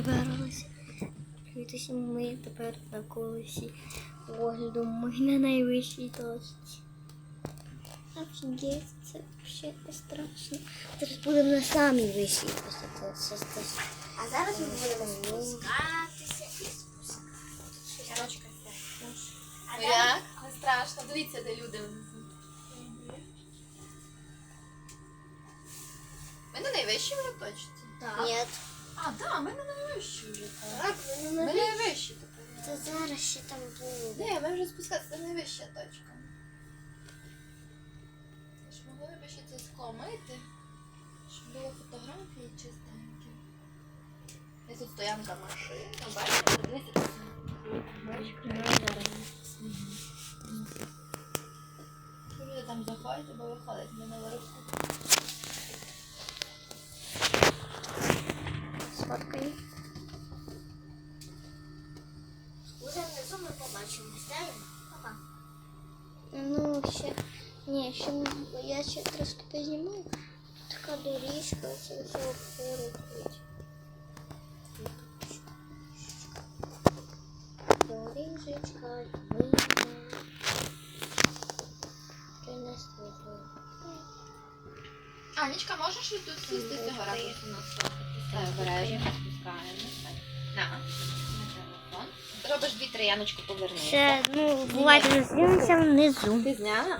Збиралися. Дивіться, ми тепер на колесі огляду. Ми на найвищій точці. Офігеть, це взагалі не страшно. Зараз будемо на самій вищій точці. А зараз ми будемо спускатися і спускатися. А Ну як? Не страшно. Дивіться, де люди. Ми на найвищій вже точці. Так. Ні, А, так, ми на найвищій вже. так. Так, ми Ми на найвищі тепер. це зараз ще там буде. Ні, ми вже спускатися, це найвища точка. Ми ж могли б ще це скло мити, щоб було фотографії чистенькі. І тут стоянка машин. Бачите, дивіться. Люди там заходять, бо виходять, ми на верху. Ми побачимось. Папа. Ну, ще. Ні, ще я ще трошки познімаю. Така доріжка, це все обходить. Доріжечка, вийде. Принесли. Анічка, можеш і тут сісти цього ракурсу на стол? Так, обережно спускаємося. На. Робиш дві трояночку повернися. Ще, ну, бувайте, зустрінемося внизу. Ти зняла?